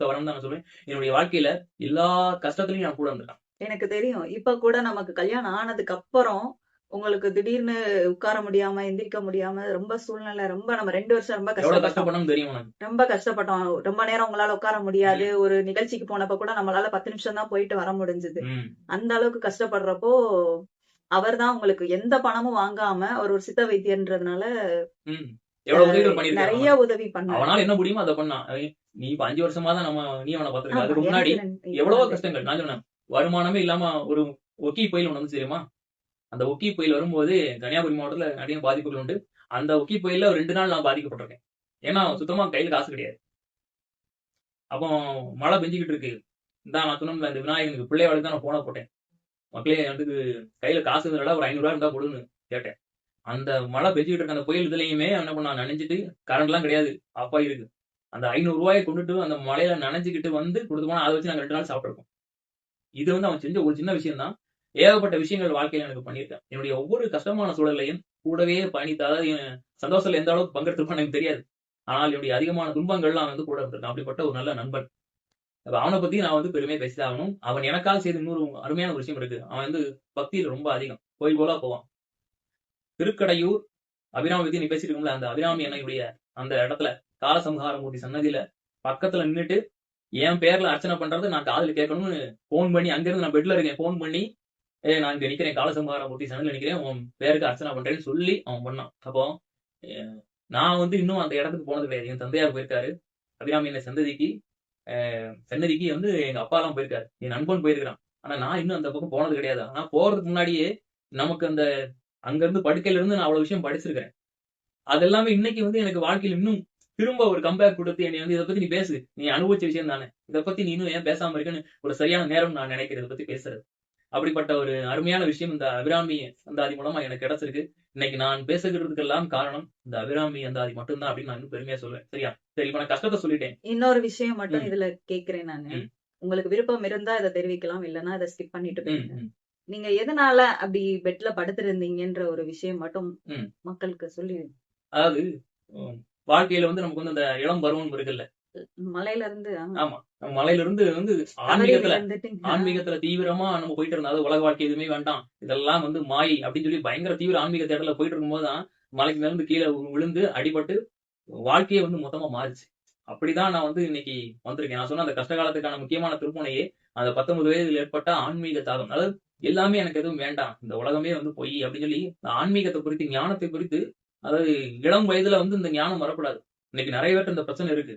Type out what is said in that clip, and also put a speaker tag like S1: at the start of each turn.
S1: தான் நான் சொல்லுவேன் என்னுடைய வாழ்க்கையில எல்லா கஷ்டத்துலயும் நான் கூட இருந்திருக்கேன்
S2: எனக்கு தெரியும். இப்ப கூட நமக்கு கல்யாணம் ஆனதுக்கு அப்புறம் உங்களுக்கு திடீர்னு உட்கார முடியாம எந்திரிக்க முடியாம ரொம்ப சூழ்நிலை ரொம்ப நம்ம ரெண்டு வருஷம் ரொம்ப கஷ்டப்பட்டோம்.
S1: தெரியும்
S2: ரொம்ப கஷ்டப்பட்டோம். ரொம்ப நேரம் உங்களால உட்கார முடியாது. ஒரு நிகழ்ச்சிக்கு போனப்ப கூட நம்மளால பத்து நிமிஷம் தான் போயிட்டு வர முடிஞ்சது. அந்த அளவுக்கு கஷ்டப்படுறப்போ அவர்தான் உங்களுக்கு எந்த பணமும் வாங்காம அவர் ஒரு சித்த வைத்தியன்றதுனால.
S1: எவ்வளவு உதவிகள்
S2: நிறைய உதவி பண்ணாரு.
S1: அவனால என்ன முடியுமோ அதை பண்ணான். நீ இப்ப அஞ்சு வருஷமா தான் நம்ம நீ அவனை பாத்துருக்க அதுக்கு முன்னாடி எவ்வளவோ கஷ்டங்கள். நான் சொன்னேன் வருமானமே இல்லாம ஒரு ஒக்கி புயல் ஒண்ணு வந்து தெரியுமா? அந்த ஒக்கி புயல் வரும்போது கன்னியாகுமரி மாவட்டத்துல நிறைய பாதிப்புகள் உண்டு. அந்த ஒக்கி புயல்ல ஒரு ரெண்டு நாள் நான் பாதிக்கப்பட்டிருக்கேன். ஏன்னா சுத்தமா கையில காசு கிடையாது. அப்போ மழை பெஞ்சுக்கிட்டு இருக்கு. இந்த நான் சொன்னேன்ல இந்த விநாயகனுக்கு பிள்ளையாளுக்கு தான் நான் போன போட்டேன். மக்களே வந்து கையில காசு இருந்தா ஒரு ஐநூறு ரூபா இருந்தா கொடுன்னு கேட்டேன். அந்த மழை பெஞ்சுக்கிட்டு இருக்க அந்த புயல் இதுலயுமே என்ன பண்ணா நனைஞ்சிட்டு கரண்ட் எல்லாம் கிடையாது. அப்பா இருக்கு அந்த ஐநூறு ரூபாயை கொண்டுட்டு அந்த மழையில நனைஞ்சுக்கிட்டு வந்து கொடுத்து போனா அதை வச்சு நாங்க ரெண்டு நாள் சாப்பிட்டுருக்கோம் இது வந்து அவன் செஞ்ச ஒரு சின்ன விஷயம் தான் ஏகப்பட்ட விஷயங்கள் வாழ்க்கையில எனக்கு பண்ணியிருக்கேன். என்னுடைய ஒவ்வொரு கஷ்டமான சூழலையும் கூடவே பயணித்து அதாவது சந்தோஷத்துல எந்த அளவுக்கு பங்கெடுத்திருப்பான்னு எனக்கு தெரியாது. ஆனால் என்னுடைய அதிகமான துன்பங்கள்லாம் அவன் வந்து கூட இருந்திருக்கான். அப்படிப்பட்ட ஒரு நல்ல நண்பன். அவனை பத்தி நான் வந்து பெருமையை பேசிதாகணும் ஆகணும். அவன் எனக்காக செய்த இன்னொரு அருமையான ஒரு விஷயம் இருக்கு. அவன் வந்து பக்தியில் ரொம்ப அதிகம். கோயில் போலா போவான். திருக்கடையூர் அபிராமி பத்தி நீ பேசிட்டு அந்த அபிராமி அன்னையுடைய அந்த இடத்துல காலசம்ஹாரமூர்த்தி சன்னதியில பக்கத்துல நின்னுட்டு என் பேர்ல அர்ச்சனை பண்றது நான் காதல் கேட்கணும்னு போன் பண்ணி அங்கிருந்து நான் பெட்ல இருக்கேன் போன் பண்ணி ஏ நான் இங்க நிக்கிறேன் காலசம்ஹாரமூர்த்தி சன்னதியில நிக்கிறேன் உன் பேருக்கு அர்ச்சனை பண்றேன்னு சொல்லி அவன் பண்ணான். அப்போ அஹ், நான் வந்து இன்னும் அந்த இடத்துக்கு போனது கிடையாது. என் தந்தையார் போயிருக்காரு அபிராமி என்ன சந்ததிக்கு சன்னதிக்கு வந்து எங்க அப்பா எல்லாம் போயிருக்காரு. என் நண்பன் போயிருக்கிறான். ஆனா நான் இன்னும் அந்த பக்கம் போனது கிடையாது. ஆனா போறதுக்கு முன்னாடியே நமக்கு அந்த அங்க இருந்து படுக்கையில இருந்து நான் அவ்வளவு விஷயம் படிச்சிருக்கிறேன். அது எல்லாமே இன்னைக்கு வந்து எனக்கு வாழ்க்கையில் இன்னும் திரும்ப ஒரு கம்பேர் கொடுத்து என்னை வந்து இதை பத்தி நீ பேசு. நீ அனுபவிச்ச விஷயம் தானே. இதை பத்தி நீ இன்னும் ஏன் பேசாம இருக்கன்னு ஒரு சரியான நேரம் நான் நினைக்கிறேன். இதை பத்தி பேசுறது. அப்படிப்பட்ட ஒரு அருமையான விஷயம் இந்த அபிராமி அந்தாதி மூலமா எனக்கு கிடைச்சிருக்கு. இன்னைக்கு நான் பேசுகிறதுக்கெல்லாம் காரணம் இந்த அபிராமி அந்தாதி மட்டும்தான் அப்படின்னு நான் இன்னும் பெருமையா சொல்லுவேன் சரியா? சரி இப்ப நான் கஷ்டத்தை சொல்லிட்டேன்.
S2: இன்னொரு விஷயம் மட்டும். இதுல கேக்குறேன் நானு. உங்களுக்கு விருப்பம் இருந்தா இதை தெரிவிக்கலாம். இல்லைன்னா இதை ஸ்கிப் பண்ணிட்டு போயிருங்க. நீங்க எதனால அப்படி பெட்ல படுத்திருந்தீங்கன்ற ஒரு விஷயம் மட்டும். மக்களுக்கு சொல்லி
S1: அதாவது வாழ்க்கையில வந்து நமக்கு வந்து அந்த இளம் பருவம் இருக்குல்ல
S2: மலையில இருந்து
S1: ஆமா. மலையில இருந்து வந்து ஆன்மீகத்துல. ஆன்மீகத்துல தீவிரமா நம்ம போயிட்டு இருந்தோம் உலக வாழ்க்கை எதுவுமே வேண்டாம். இதெல்லாம் வந்து மாய் அப்படின்னு சொல்லி பயங்கர தீவிர ஆன்மீக தேடல போயிட்டு இருக்கும்போது தான் மலைக்கு மேல இருந்து கீழே விழுந்து அடிபட்டு வாழ்க்கையே வந்து மொத்தமா மாறுச்சு. அப்படிதான் நான் வந்து இன்னைக்கு வந்திருக்கேன். நான் சொன்ன அந்த கஷ்ட காலத்துக்கான முக்கியமான திருப்பனையே அந்த பத்தொன்பது வயதில் ஏற்பட்ட ஆன்மீக தாகம். அதாவது எல்லாமே எனக்கு எதுவும் வேண்டாம். இந்த உலகமே வந்து பொய் அப்படின்னு சொல்லி இந்த ஆன்மீகத்தை குறித்து ஞானத்தை குறித்து அதாவது இளம் வயதுல வந்து இந்த ஞானம் வரக்கூடாது. இன்னைக்கு நிறைய பேர்ட்ட இந்த பிரச்சனை இருக்கு.